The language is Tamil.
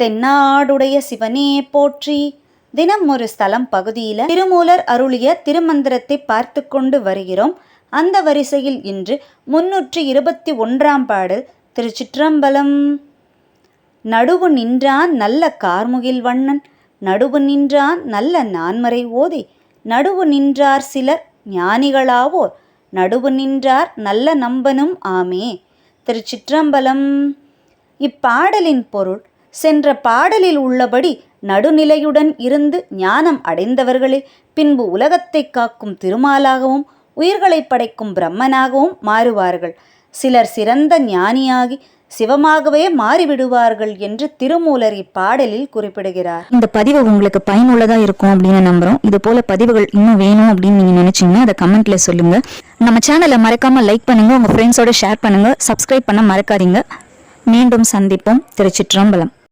தென்னாடுடைய சிவனே போற்றி. தினம் ஒரு ஸ்தலம் பகுதியில் திருமூலர் அருளிய திருமந்திரத்தை பார்த்து கொண்டு வருகிறோம். அந்த வரிசையில் இன்று முன்னூற்றி இருபத்தி ஒன்றாம் பாடல் திருச்சிற்றம்பலம். நடுவு நின்றான் நல்ல கார்முகில் வண்ணன் நடுவு நின்றான் நல்ல நான்மறை ஓதி. நடுவு நின்றார் சிலர் ஞானிகளாவோர் நடுவு நின்றார் நல்ல நம்பனும் ஆமே. திருச்சிற்றம்பலம். இப்பாடலின் பொருள் சென்ற பாடலில் உள்ளபடி நடுநிலையுடன் இருந்து ஞானம் அடைந்தவர்களே பின்பு உலகத்தை காக்கும் திருமாலாகவும் உயிர்களை படைக்கும் பிரம்மனாகவும் மாறுவார்கள். சிலர் சிறந்த ஞானியாகி சிவமாகவே மாறிவிடுவார்கள் என்று திருமூலர் இப்பாடலில் குறிப்பிடுகிறார். இந்த பதிவு உங்களுக்கு பயனுள்ளதா இருக்கும் அப்படின்னு நம்புறோம். இது போல பதிவுகள் இன்னும் வேணும் அப்படின்னு நீங்க நினைச்சீங்கன்னா அதை கமெண்ட்ல சொல்லுங்க. நம்ம சேனலை மறக்காம லைக் பண்ணுங்க உங்க ஃப்ரெண்ட்ஸோட ஷேர் பண்ணுங்க சப்ஸ்கிரைப் பண்ண மறக்காதீங்க. மீண்டும் சந்திப்போம். திருச்சிற்றம்பலம்.